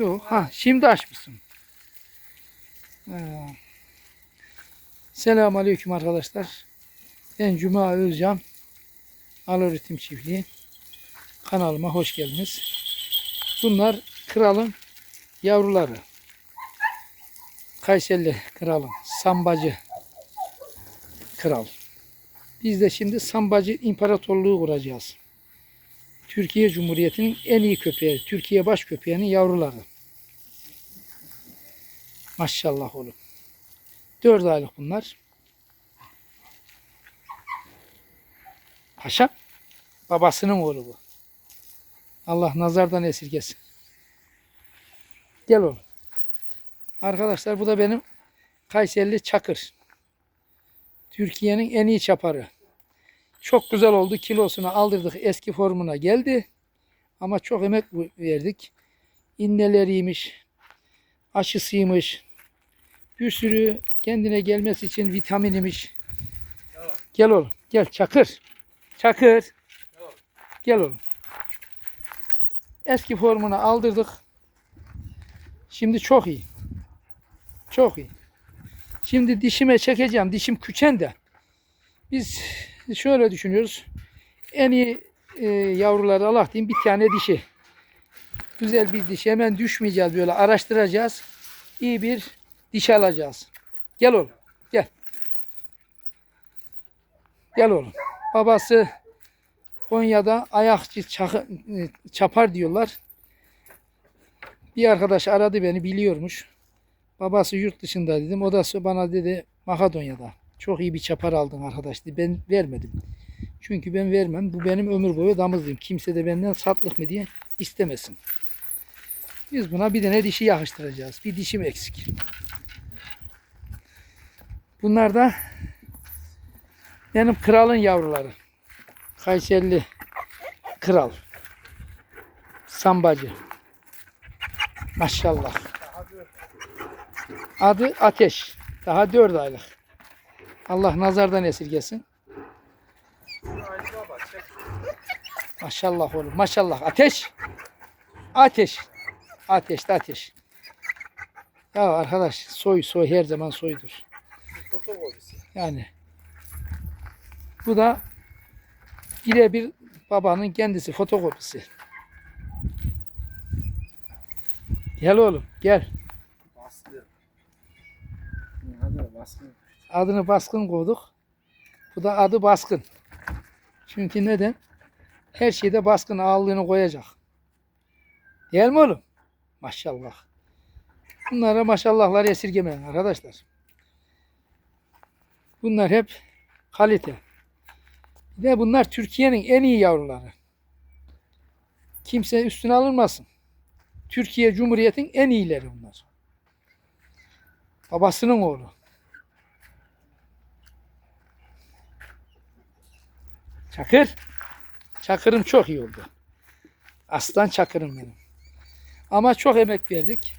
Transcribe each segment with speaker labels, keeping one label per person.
Speaker 1: Yok. Ha şimdi açmışsın. Ee, Selamun Aleyküm arkadaşlar. Ben Cuma Özcan. Al Üretim Çiftliği. Kanalıma hoş geldiniz. Bunlar kralın yavruları. Kayserili kralın. Sambacı kral. Biz de şimdi Sambacı İmparatorluğu kuracağız. Türkiye Cumhuriyeti'nin en iyi köpeği, Türkiye baş köpeğinin yavruları. Maşallah oğlum. 4 aylık bunlar. Paşa babasının oğlu bu. Allah nazardan esirgesin. Gel oğlum. Arkadaşlar bu da benim Kayserili Çakır. Türkiye'nin en iyi çaparı. Çok güzel oldu. Kilosunu aldırdık. Eski formuna geldi. Ama çok emek verdik. İnneleriymiş. Aşısıymış. Bir sürü kendine gelmesi için vitaminimiş. Gel oğlum. Gel Çakır. Çakır. Gel oğlum. Eski formuna aldırdık. Şimdi çok iyi. Çok iyi. Şimdi dişime çekeceğim. Dişim küçen de. Biz şöyle düşünüyoruz. En iyi e, yavruları Allah diyeyim bir tane dişi. Güzel bir dişi. Hemen düşmeyeceğiz böyle araştıracağız. İyi bir diş alacağız. Gel oğlum. Gel. Gel oğlum. Babası Konya'da ayakçı e, çapar diyorlar. Bir arkadaş aradı beni biliyormuş. Babası yurt dışında dedim. O da bana dedi Makedonya'da. Çok iyi bir çapar aldın arkadaş dedi. Ben vermedim. Çünkü ben vermem. Bu benim ömür boyu damızlıyım. Kimse de benden satlık mı diye istemesin. Biz buna bir tane dişi yakıştıracağız. Bir dişim eksik. Bunlar da benim kralın yavruları. Kayserili kral. Sambacı. Maşallah. Adı Ateş. Daha 4 aylık. Allah nazardan esirgesin. Maşallah oğlum. Maşallah. Ateş. Ateş. Ateş de ateş. Ya arkadaş soy soy her zaman soydur. Yani bu da birebir babanın kendisi fotokopisi. Gel oğlum gel.
Speaker 2: Baskı. Hadi baskı.
Speaker 1: Adını baskın koyduk. Bu da adı baskın. Çünkü neden? Her şeyde baskın ağırlığını koyacak. Değil mi oğlum? Maşallah. Bunlara maşallahlar esirgemeyin arkadaşlar. Bunlar hep kalite. Bir de bunlar Türkiye'nin en iyi yavruları. Kimse üstüne alınmasın. Türkiye Cumhuriyeti'nin en iyileri bunlar. Babasının oğlu. Çakır. Çakırım çok iyi oldu. Aslan çakırım benim. Ama çok emek verdik.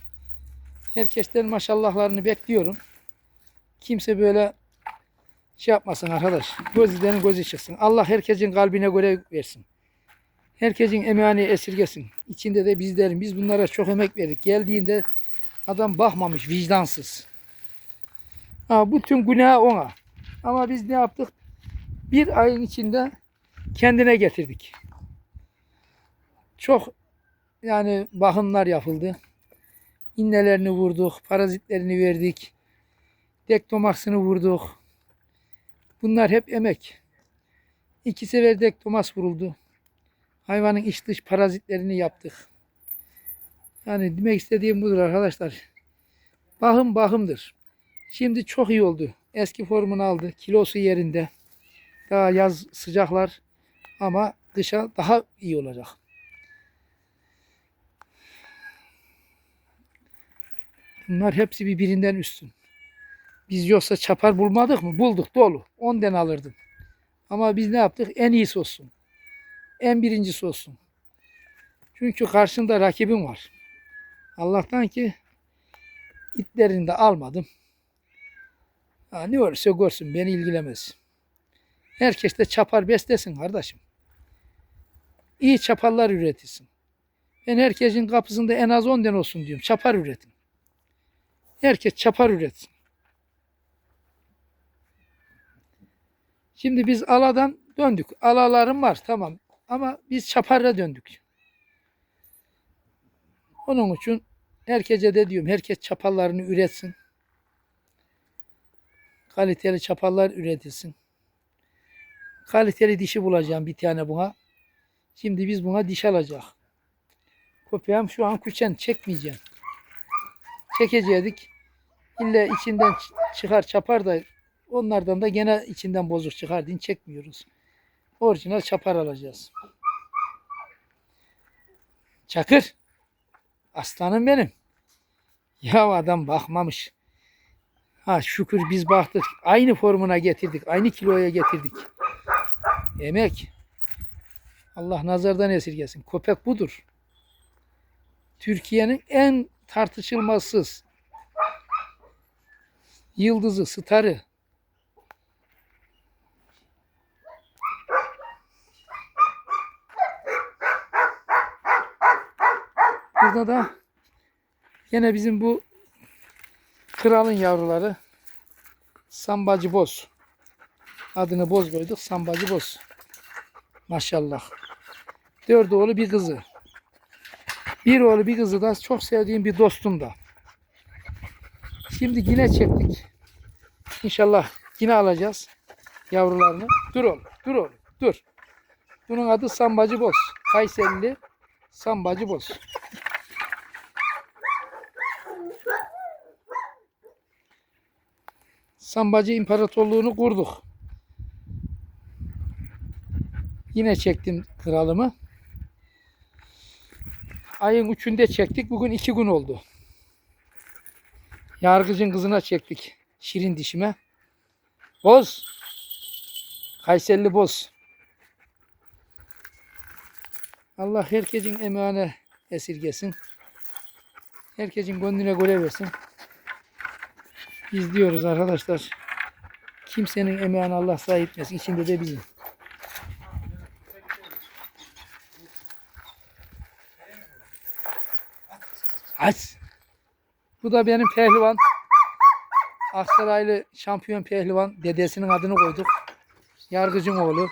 Speaker 1: Herkesten maşallahlarını bekliyorum. Kimse böyle şey yapmasın arkadaş. Gözlerin gözü çıksın. Allah herkesin kalbine göre versin. Herkesin emeğini esirgesin. İçinde de bizlerin. Biz bunlara çok emek verdik. Geldiğinde adam bakmamış vicdansız. Ha, bütün günah ona. Ama biz ne yaptık? Bir ayın içinde kendine getirdik. Çok yani bakımlar yapıldı. İnnelerini vurduk, parazitlerini verdik. Dektomaksını vurduk. Bunlar hep emek. İki sefer dektomas vuruldu. Hayvanın iç dış parazitlerini yaptık. Yani demek istediğim budur arkadaşlar. Bakım bakımdır. Şimdi çok iyi oldu. Eski formunu aldı. Kilosu yerinde. Daha yaz sıcaklar ama kışa daha iyi olacak. Bunlar hepsi birbirinden üstün. Biz yoksa çapar bulmadık mı? Bulduk dolu. 10 tane alırdım. Ama biz ne yaptık? En iyisi olsun. En birincisi olsun. Çünkü karşında rakibim var. Allah'tan ki itlerini de almadım. Ha, ne olursa görsün beni ilgilemez. Herkes de çapar beslesin kardeşim. İyi çaparlar üretilsin. Ben herkesin kapısında en az 10 tane olsun diyorum. Çapar üretin. Herkes çapar üretsin. Şimdi biz aladan döndük. Alalarım var tamam. Ama biz çaparla döndük. Onun için herkese de diyorum herkes çapallarını üretsin. Kaliteli çapallar üretilsin. Kaliteli dişi bulacağım bir tane buna. Şimdi biz buna diş alacak. Köpeğim şu an küçen çekmeyeceğim. Çekecektik. İlle içinden çıkar çapar da onlardan da gene içinden bozuk çıkar çekmiyoruz. Orijinal çapar alacağız. Çakır. Aslanım benim. Ya adam bakmamış. Ha şükür biz baktık. Aynı formuna getirdik. Aynı kiloya getirdik. Emek. Allah nazardan esirgesin. Köpek budur. Türkiye'nin en tartışılmazsız yıldızı, starı. Burada da yine bizim bu kralın yavruları Sambacı Boz. Adını Boz koyduk. Sambacı Boz. Maşallah. Dört oğlu bir kızı. Bir oğlu bir kızı da çok sevdiğim bir dostum da. Şimdi yine çektik. İnşallah yine alacağız yavrularını. Dur oğlum, dur oğlum, dur. Bunun adı Sambacı Boz. Kayserili Sambacı Boz. Sambacı İmparatorluğunu kurduk. Yine çektim kralımı. Ayın üçünde çektik. Bugün iki gün oldu. Yargıcın kızına çektik. Şirin dişime. Boz. Kayserili boz. Allah herkesin emeğine esirgesin. Herkesin gönlüne göre versin. Biz diyoruz arkadaşlar. Kimsenin emeğine Allah sahip etmesin. İçinde de bizim. Aç. Bu da benim pehlivan. Aksaraylı şampiyon pehlivan. Dedesinin adını koyduk. Yargıcın oğlu.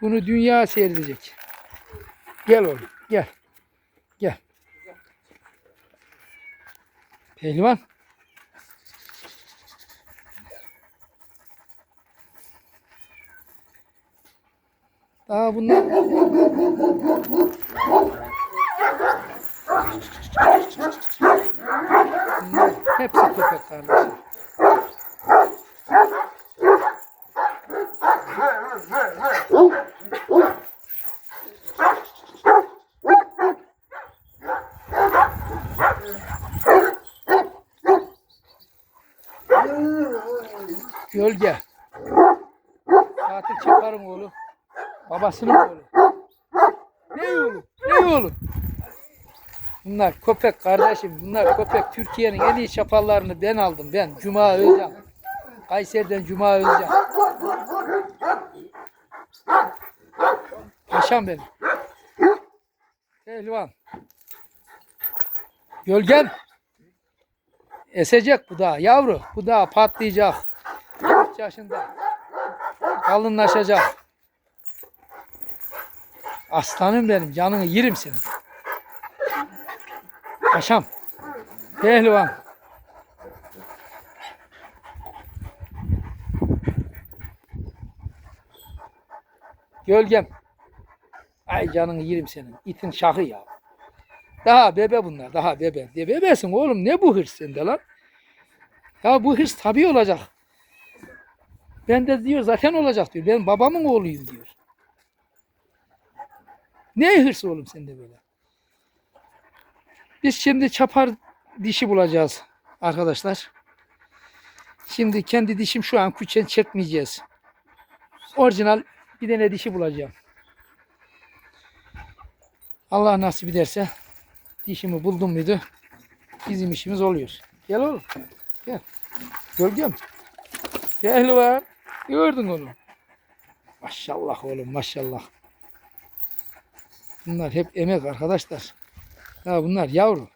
Speaker 1: Bunu dünya seyredecek. Gel oğlum. Gel. Gel. Pehlivan. Daha bunlar bunlar hepsi köpek kardeşim. Gölge. Katil Çapar'ın oğlu. Babasının oğlu. Ne oğlu? Ne oğlu? Bunlar köpek kardeşim. Bunlar köpek. Türkiye'nin en iyi çapallarını ben aldım. Ben. Cuma Özcan. Kayseri'den Cuma Özcan. Paşam benim. Pehlivan. Gölgem. Esecek bu da yavru. Bu da patlayacak. 3 yaşında. Kalınlaşacak. Aslanım benim. Canını yerim senin. Paşam. Pehlivan. Gölgem. Ay canını yerim senin. İtin şahı ya. Daha bebe bunlar. Daha bebe. De bebesin oğlum. Ne bu hırs sende lan? Ya bu hırs tabii olacak. Ben de diyor zaten olacak diyor. Ben babamın oğluyum diyor. Ne hırs oğlum sende böyle? Biz şimdi çapar dişi bulacağız arkadaşlar. Şimdi kendi dişim şu an küçen çekmeyeceğiz. Orijinal bir tane dişi bulacağım. Allah nasip ederse dişimi buldum muydu bizim işimiz oluyor. Gel oğlum. Gel. Gölgem. Gel var. Gördün oğlum. Maşallah oğlum maşallah. Bunlar hep emek arkadaşlar. Ya bunlar yavru.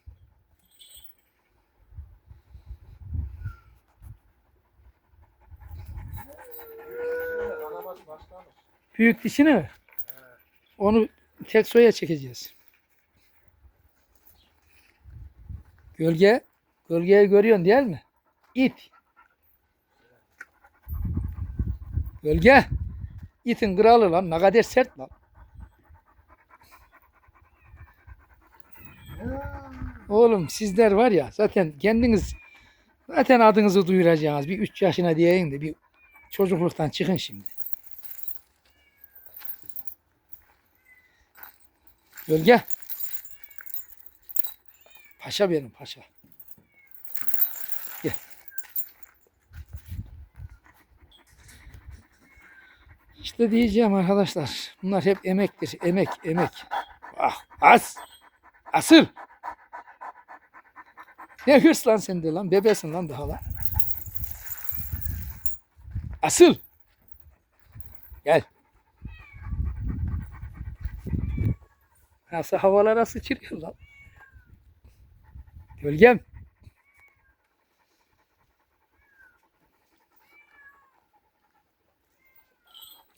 Speaker 1: Büyük dişini mi? Onu tek soya çekeceğiz. Gölge, gölgeyi görüyorsun değil mi? İt. Gölge. İtin kralı lan. Ne kadar sert lan. Oğlum sizler var ya zaten kendiniz zaten adınızı duyuracaksınız. Bir 3 yaşına diyeyim de bir çocukluktan çıkın şimdi. Gölge. Paşa benim paşa. Gel. İşte diyeceğim arkadaşlar. Bunlar hep emektir. Emek, emek. Ah, as. Asıl. Ne hırs lan sende lan. Bebesin lan daha lan. Asıl. Gel. Nasıl havalara sıçrıyor lan. Gölgem.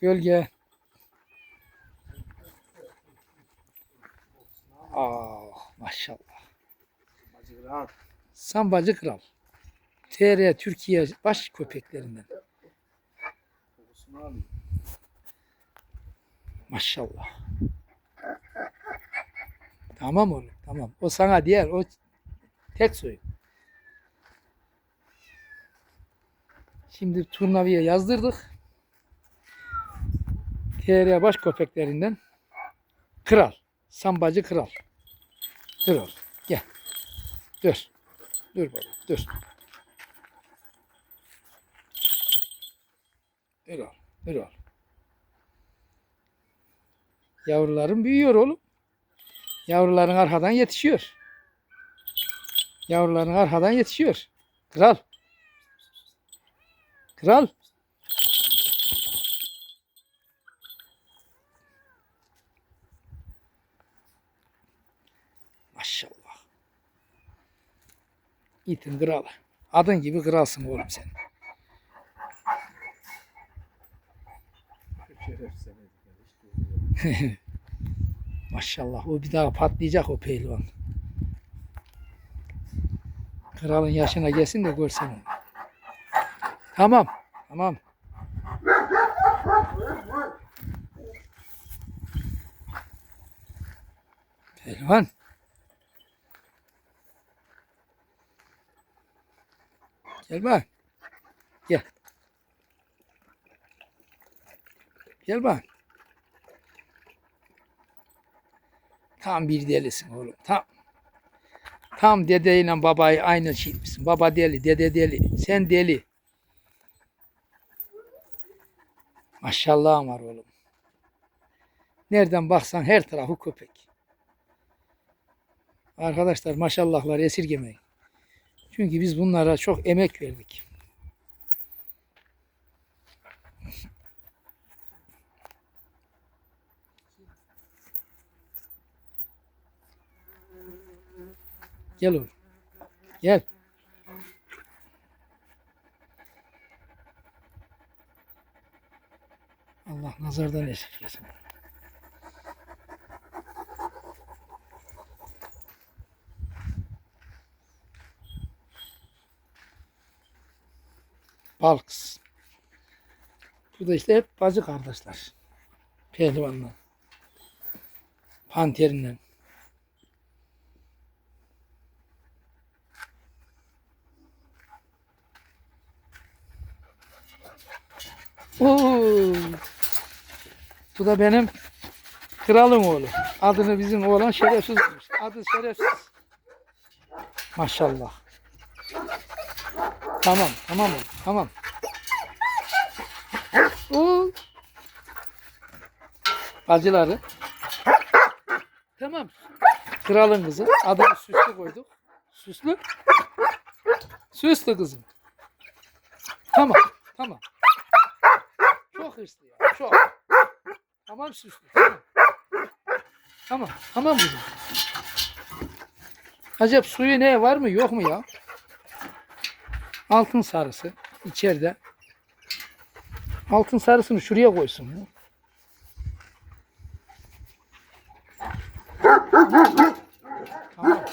Speaker 1: Gölge. Ah maşallah.
Speaker 2: Hacı rahat.
Speaker 1: Sambacı Kral. TR Türkiye baş köpeklerinden. Maşallah. Tamam oğlum tamam. O sana diğer o tek soy. Şimdi turnavaya yazdırdık. TR baş köpeklerinden kral. Sambacı kral. Dur oğlum. Gel. Dur. Dur baba. Dur. Dur oğlum. Dur oğlum. Yavrularım büyüyor oğlum. Yavruların arkadan yetişiyor. Yavruların arkadan yetişiyor. Kral. Kral. Maşallah. İtin kralı. Adın gibi kralsın oğlum sen. Maşallah o bir daha patlayacak o pehlivan. Kralın yaşına gelsin de görsen onu. Tamam. Tamam. Pehlivan. Gel bak. Gel. Gel bak. Tam bir delisin oğlum. Tam. Tam dedeyle babayı aynı şey misin? Baba deli, dede deli. Sen deli. Maşallahım var oğlum. Nereden baksan her tarafı köpek. Arkadaşlar maşallahlar esirgemeyin. Çünkü biz bunlara çok emek verdik. Gel oğlum. Gel. Allah nazardan esirgesin. Balkız. Bu da işte hep bacı kardeşler. Pehlivanla. Panterinden. Oo. Bu da benim kralım oğlu. Adını bizim oğlan şerefsiz. Adı şerefsiz. Maşallah. Tamam, tamam oğlum, tamam. Oo. Bacıları. Tamam. Kralın kızı. Adını Süslü koyduk. Süslü. Süslü kızım. Tamam, tamam. Çok hırslı ya. Çok. Tamam süslü. Tamam. Tamam. Tamam kızım. Acaba suyu ne var mı yok mu ya? Altın sarısı içeride. Altın sarısını şuraya koysun. Tamam.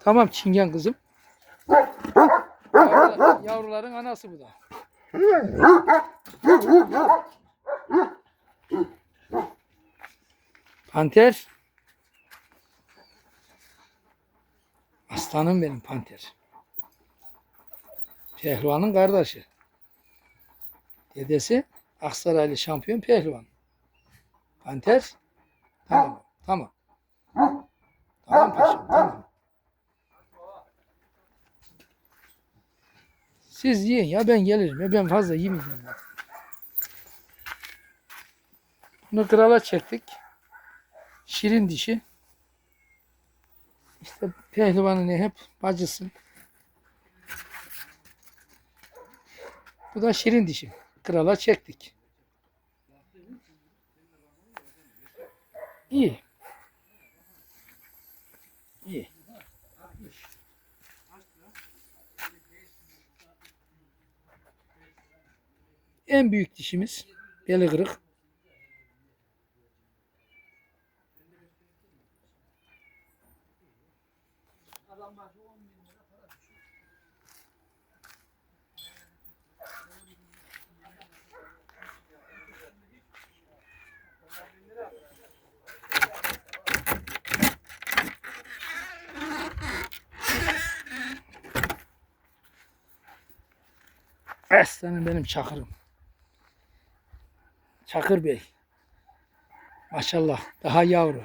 Speaker 1: Tamam çingen kızım. Yavrular- yavruların anası bu da. Panter. Aslanım benim panter. Pehlivanın kardeşi. Dedesi Aksaraylı şampiyon pehlivan. Panter. Tamam. Tamam. Tamam paşam. Tamam. Siz yiyin ya ben gelirim ya ben fazla yemeyeceğim. ya. Bunu krala çektik. Şirin dişi. İşte pehlivanın hep bacısı. Bu da şirin dişi. Krala çektik. İyi. İyi. En büyük dişimiz beli kırık. Aslanım benim Çakır'ım. Çakır Bey. Maşallah daha yavru.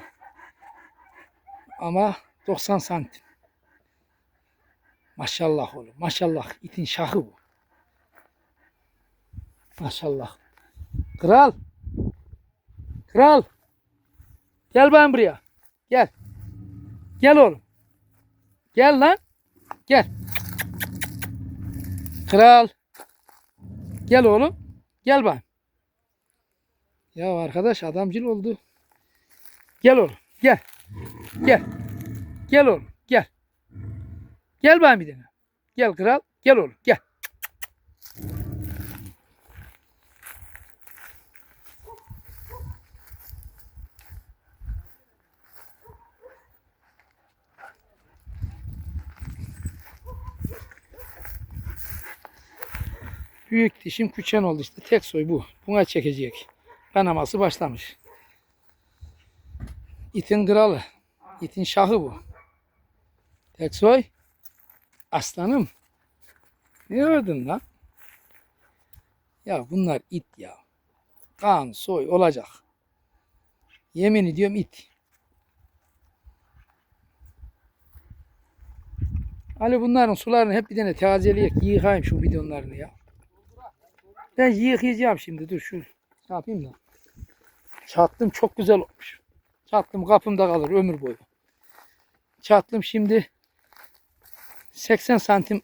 Speaker 1: Ama 90 santim. Maşallah oğlum. Maşallah. itin şahı bu. Maşallah. Kral. Kral. Gel ben buraya. Gel. Gel oğlum. Gel lan. Gel. Kral. Gel oğlum. Gel bak. Ya arkadaş adamcıl oldu. Gel oğlum. Gel. Gel. Gel oğlum. Gel. Gel bana bir tane. Gel kral. Gel oğlum. Gel. Büyük dişim küçen oldu işte. Tek soy bu. Buna çekecek. Kanaması başlamış. İtin kralı. İtin şahı bu. Tek soy. Aslanım. Ne gördün lan? Ya bunlar it ya. Kan soy olacak. Yemin ediyorum it. Ali bunların sularını hep bir tane tazeleyek yıkayayım şu bidonlarını ya. Ben yıkayacağım şimdi dur şu ne yapayım da. Çatlım çok güzel olmuş. Çatlım kapımda kalır ömür boyu. Çatlım şimdi 80 santim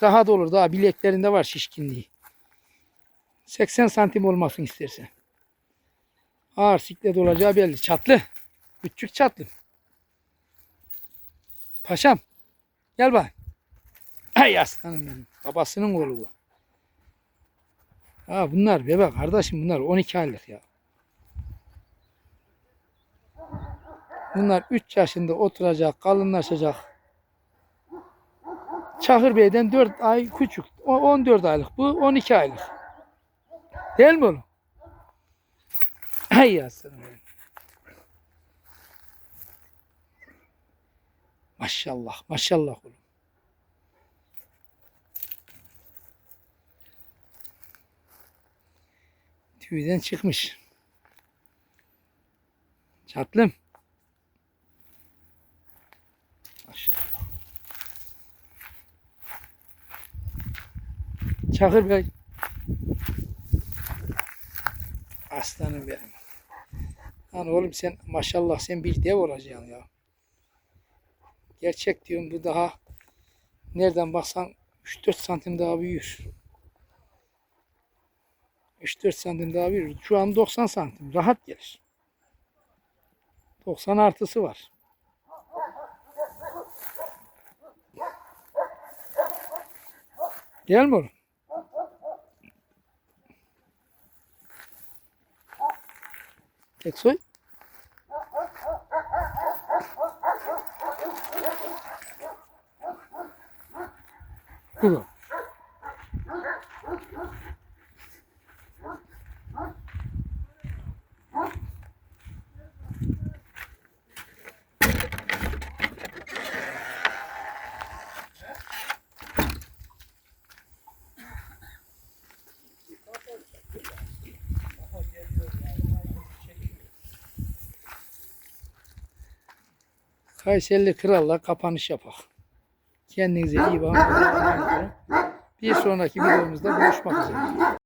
Speaker 1: daha da olur. Daha bileklerinde var şişkinliği. 80 santim olmasını istersen. Ağır siklet olacağı belli. Çatlı. Küçük çatlı. Paşam. Gel bak. Ay aslanım benim. Babasının oğlu bu. Ha bunlar bebek kardeşim bunlar 12 aylık ya. Bunlar 3 yaşında oturacak, kalınlaşacak. Çakır Bey'den 4 ay küçük. O 14 aylık. Bu 12 aylık. Değil mi oğlum? Ay yaslanım benim. Maşallah, maşallah oğlum. Tüyden çıkmış. Çatlım. Maşallah. Çakır Bey. Aslanım benim. Lan oğlum sen maşallah sen bir dev olacaksın ya. Gerçek diyorum bu daha nereden baksan 3-4 santim daha büyür. 3-4 santim daha verir. Şu an 90 santim. Rahat gelir. 90 artısı var. Gel mi oğlum? Teksoy. Dur. Kayserili Kral'la kapanış yapak. Kendinize iyi bakın. Bir sonraki videomuzda buluşmak üzere.